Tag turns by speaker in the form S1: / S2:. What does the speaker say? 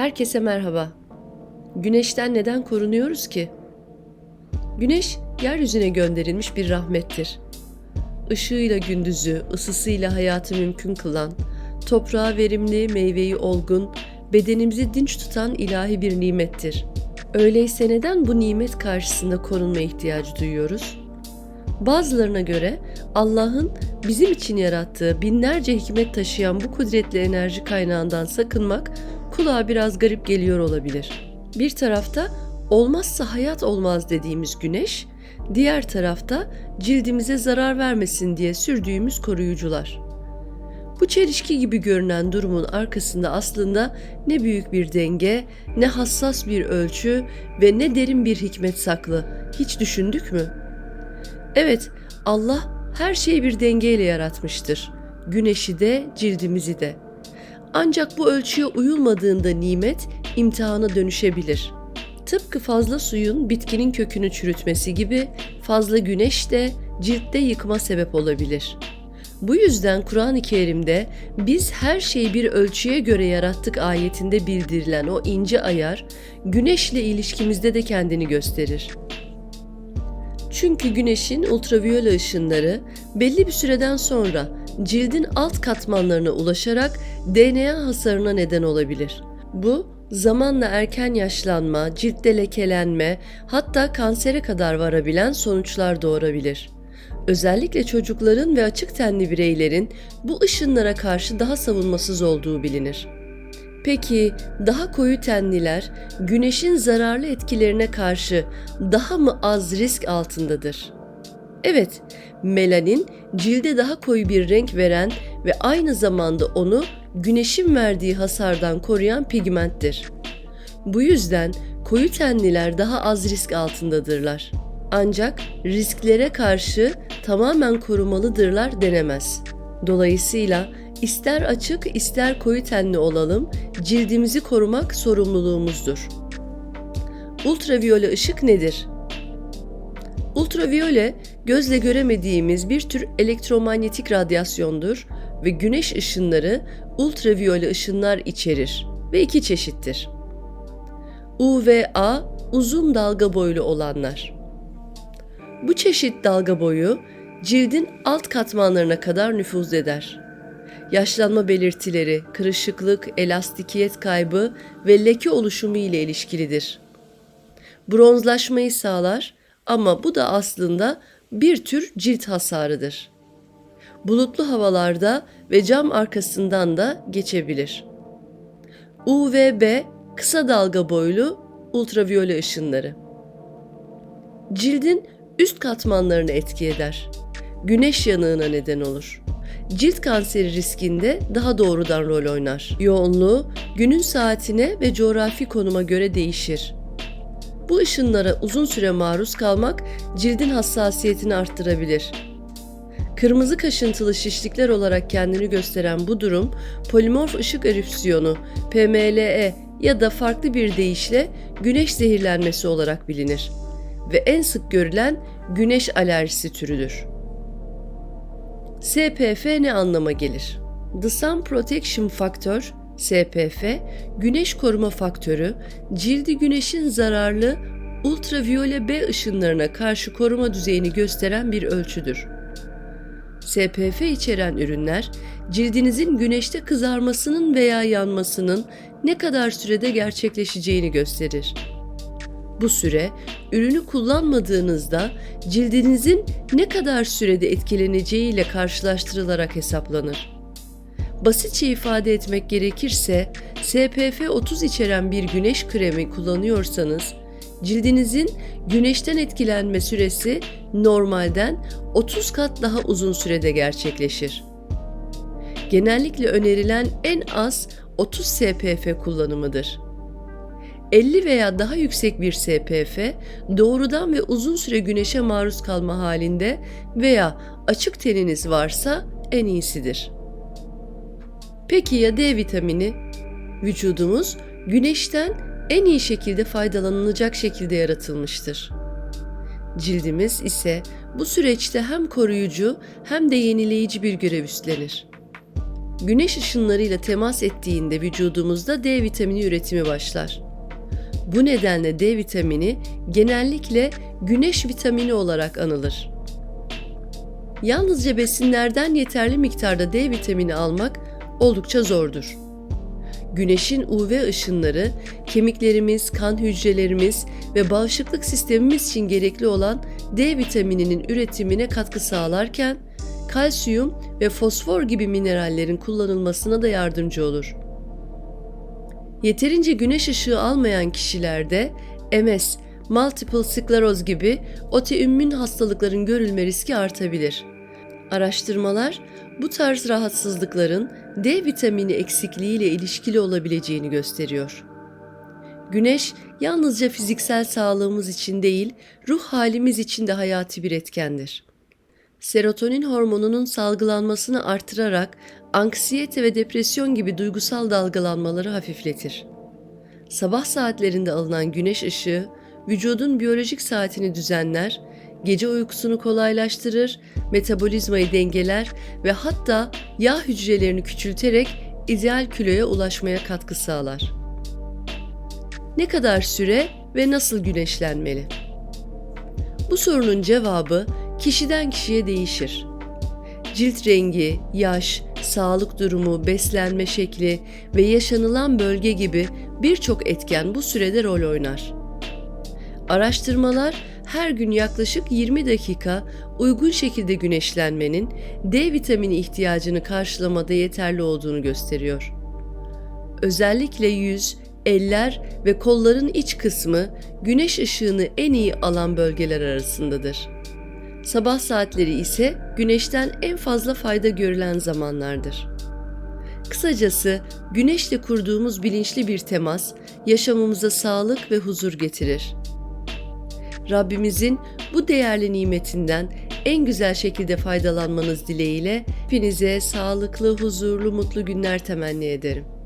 S1: Herkese merhaba. Güneşten neden korunuyoruz ki? Güneş yeryüzüne gönderilmiş bir rahmettir. Işığıyla gündüzü, ısısıyla hayatı mümkün kılan, toprağa verimli, meyveyi olgun, bedenimizi dinç tutan ilahi bir nimettir. Öyleyse neden bu nimet karşısında korunma ihtiyacı duyuyoruz? Bazılarına göre Allah'ın bizim için yarattığı binlerce hikmet taşıyan bu kudretli enerji kaynağından sakınmak kulağa biraz garip geliyor olabilir. Bir tarafta olmazsa hayat olmaz dediğimiz güneş, diğer tarafta cildimize zarar vermesin diye sürdüğümüz koruyucular. Bu çelişki gibi görünen durumun arkasında aslında ne büyük bir denge, ne hassas bir ölçü ve ne derin bir hikmet saklı. Hiç düşündük mü? Evet, Allah her şeyi bir dengeyle yaratmıştır. Güneşi de, cildimizi de. Ancak bu ölçüye uyulmadığında nimet imtihana dönüşebilir. Tıpkı fazla suyun bitkinin kökünü çürütmesi gibi fazla güneş de ciltte yıkıma sebep olabilir. Bu yüzden Kur'an-ı Kerim'de biz her şeyi bir ölçüye göre yarattık ayetinde bildirilen o ince ayar güneşle ilişkimizde de kendini gösterir. Çünkü güneşin ultraviyole ışınları belli bir süreden sonra cildin alt katmanlarına ulaşarak DNA hasarına neden olabilir. Bu zamanla erken yaşlanma, ciltte lekelenme, hatta kansere kadar varabilen sonuçlar doğurabilir. Özellikle çocukların ve açık tenli bireylerin bu ışınlara karşı daha savunmasız olduğu bilinir. Peki daha koyu tenliler güneşin zararlı etkilerine karşı daha mı az risk altındadır? Evet, melanin cilde daha koyu bir renk veren ve aynı zamanda onu güneşin verdiği hasardan koruyan pigmenttir. Bu yüzden koyu tenliler daha az risk altındadırlar. Ancak risklere karşı tamamen korumalıdırlar denemez. Dolayısıyla ister açık ister koyu tenli olalım, cildimizi korumak sorumluluğumuzdur. Ultraviyole ışık nedir? Ultraviyole gözle göremediğimiz bir tür elektromanyetik radyasyondur ve güneş ışınları ultraviyole ışınlar içerir ve iki çeşittir. UVA uzun dalga boylu olanlar. Bu çeşit dalga boyu cildin alt katmanlarına kadar nüfuz eder. Yaşlanma belirtileri, kırışıklık, elastikiyet kaybı ve leke oluşumu ile ilişkilidir. Bronzlaşmayı sağlar ama bu da aslında bir tür cilt hasarıdır. Bulutlu havalarda ve cam arkasından da geçebilir. UVB kısa dalga boylu ultraviyole ışınları. Cildin üst katmanlarını etki eder. Güneş yanığına neden olur. Cilt kanseri riskinde daha doğrudan rol oynar. Yoğunluğu günün saatine ve coğrafi konuma göre değişir. Bu ışınlara uzun süre maruz kalmak cildin hassasiyetini arttırabilir. Kırmızı kaşıntılı şişlikler olarak kendini gösteren bu durum polimorf ışık erupsiyonu PMLE ya da farklı bir deyişle güneş zehirlenmesi olarak bilinir ve en sık görülen güneş alerjisi türüdür. SPF ne anlama gelir? The Sun Protection Factor SPF, güneş koruma faktörü, cildi güneşin zararlı ultraviyole B ışınlarına karşı koruma düzeyini gösteren bir ölçüdür. SPF içeren ürünler, cildinizin güneşte kızarmasının veya yanmasının ne kadar sürede gerçekleşeceğini gösterir. Bu süre, ürünü kullanmadığınızda cildinizin ne kadar sürede etkileneceği ile karşılaştırılarak hesaplanır. Basitçe ifade etmek gerekirse, SPF 30 içeren bir güneş kremi kullanıyorsanız, cildinizin güneşten etkilenme süresi normalden 30 kat daha uzun sürede gerçekleşir. Genellikle önerilen en az 30 SPF kullanımıdır. 50 veya daha yüksek bir SPF doğrudan ve uzun süre güneşe maruz kalma halinde veya açık teniniz varsa en iyisidir. Peki ya D vitamini? Vücudumuz güneşten en iyi şekilde faydalanılacak şekilde yaratılmıştır. Cildimiz ise bu süreçte hem koruyucu hem de yenileyici bir görev üstlenir. güneş ışınlarıyla temas ettiğinde vücudumuzda D vitamini üretimi başlar. Bu nedenle D vitamini genellikle güneş vitamini olarak anılır. Yalnızca besinlerden yeterli miktarda D vitamini almak oldukça zordur. Güneşin UV ışınları kemiklerimiz, kan hücrelerimiz ve bağışıklık sistemimiz için gerekli olan D vitamininin üretimine katkı sağlarken kalsiyum ve fosfor gibi minerallerin kullanılmasına da yardımcı olur. Yeterince güneş ışığı almayan kişilerde MS, multiple skleroz gibi otoimmün hastalıkların görülme riski artabilir. Araştırmalar bu tarz rahatsızlıkların D vitamini eksikliği ile ilişkili olabileceğini gösteriyor. Güneş yalnızca fiziksel sağlığımız için değil, ruh halimiz için de hayati bir etkendir. Serotonin hormonunun salgılanmasını artırarak anksiyete ve depresyon gibi duygusal dalgalanmaları hafifletir. Sabah saatlerinde alınan güneş ışığı vücudun biyolojik saatini düzenler, gece uykusunu kolaylaştırır, metabolizmayı dengeler ve hatta yağ hücrelerini küçülterek ideal kiloya ulaşmaya katkı sağlar. Ne kadar süre ve nasıl güneşlenmeli? Bu sorunun cevabı kişiden kişiye değişir. Cilt rengi, yaş, sağlık durumu, beslenme şekli ve yaşanılan bölge gibi birçok etken bu sürede rol oynar. Araştırmalar her gün yaklaşık 20 dakika uygun şekilde güneşlenmenin D vitamini ihtiyacını karşılamada yeterli olduğunu gösteriyor. Özellikle yüz, eller ve kolların iç kısmı güneş ışığını en iyi alan bölgeler arasındadır. Sabah saatleri ise güneşten en fazla fayda görülen zamanlardır. Kısacası güneşle kurduğumuz bilinçli bir temas yaşamımıza sağlık ve huzur getirir. Rabbimizin bu değerli nimetinden en güzel şekilde faydalanmanız dileğiyle hepinize sağlıklı, huzurlu, mutlu günler temenni ederim.